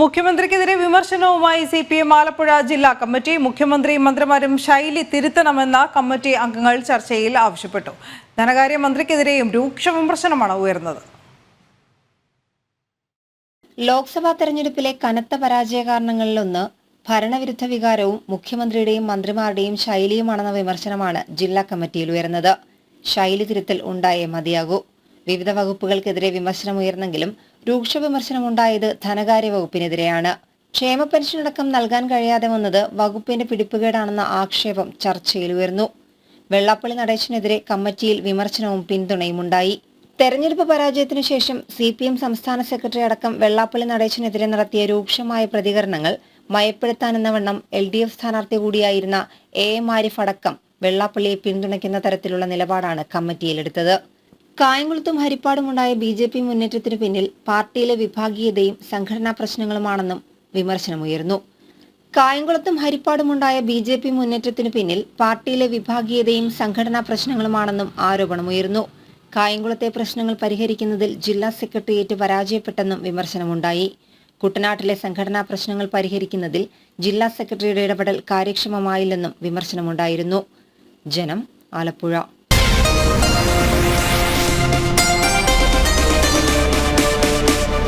മുഖ്യമന്ത്രിക്കെതിരെ വിമർശനവുമായി C P M Alappuzha ജില്ലാ കമ്മിറ്റി. മുഖ്യമന്ത്രി മന്ത്രിമാരും ശൈലി തിരുത്തണമെന്ന കമ്മിറ്റി അംഗങ്ങൾ ചർച്ചയിൽ ആവശ്യപ്പെട്ടു. ധനകാര്യ മന്ത്രിക്കെതിരെയും രൂക്ഷ വിമർശനമാണ് ഉയർന്നത്. ലോക്സഭാ തെരഞ്ഞെടുപ്പിലെ കനത്ത പരാജയ കാരണങ്ങളിലൊന്ന് ഭരണവിരുദ്ധ വികാരവും മുഖ്യമന്ത്രിയുടെയും മന്ത്രിമാരുടെയും ശൈലിയുമാണെന്ന വിമർശനമാണ് ജില്ലാ കമ്മിറ്റിയിൽ ഉയർന്നത്. ശൈലി തിരുത്തൽ ഉണ്ടായേ മതിയാകൂ. വിവിധ വകുപ്പുകൾക്കെതിരെ വിമർശനമുയർന്നെങ്കിലും രൂക്ഷ വിമർശനമുണ്ടായത് ധനകാര്യ വകുപ്പിനെതിരെയാണ്. ക്ഷേമ പെൻഷൻ അടക്കം നൽകാൻ കഴിയാതെ വന്നത് വകുപ്പിന്റെ പിടിപ്പുകേടാണെന്ന ആക്ഷേപം ചർച്ചയിൽ ഉയർന്നു. വെള്ളാപ്പള്ളി നടേശനെതിരെ കമ്മിറ്റിയിൽ വിമർശനവും പിന്തുണയുമുണ്ടായി. തെരഞ്ഞെടുപ്പ് പരാജയത്തിനു ശേഷം സി പി എം സംസ്ഥാന സെക്രട്ടറി അടക്കം വെള്ളാപ്പള്ളി നടേശനെതിരെ നടത്തിയ രൂക്ഷമായ പ്രതികരണങ്ങൾ മയപ്പെടുത്താനെന്ന വണ്ണം എൽ ഡി എഫ് സ്ഥാനാർത്ഥി കൂടിയായിരുന്ന എ എം ആരിഫ് അടക്കം വെള്ളാപ്പള്ളിയെ പിന്തുണയ്ക്കുന്ന തരത്തിലുള്ള നിലപാടാണ് കമ്മിറ്റിയിലെടുത്തത്. കായംകുളത്തും ഹരിപ്പാടുമുണ്ടായ ബി ജെ പി മുന്നേറ്റത്തിനു പിന്നിൽ പാർട്ടിയിലെ വിഭാഗീയതയും സംഘടനാ പ്രശ്നങ്ങളുമാണെന്നും വിമർശനമുയർന്നു. കായംകുളത്തും ഹരിപ്പാടുമുണ്ടായ ബി ജെ പി മുന്നേറ്റത്തിനു പിന്നിൽ പാർട്ടിയിലെ വിഭാഗീയതയും സംഘടനാ പ്രശ്നങ്ങളുമാണെന്നും ആരോപണമുയർന്നു. കായംകുളത്തെ പ്രശ്നങ്ങൾ പരിഹരിക്കുന്നതിൽ ജില്ലാ സെക്രട്ടേറിയറ്റ് പരാജയപ്പെട്ടെന്നും വിമർശനമുണ്ടായി. കുട്ടനാട്ടിലെ സംഘടനാ പ്രശ്നങ്ങൾ പരിഹരിക്കുന്നതിൽ ജില്ലാ സെക്രട്ടറിയുടെ ഇടപെടൽ കാര്യക്ഷമമായില്ലെന്നും വിമർശനമുണ്ടായിരുന്നു. ജനം ആലപ്പുഴ.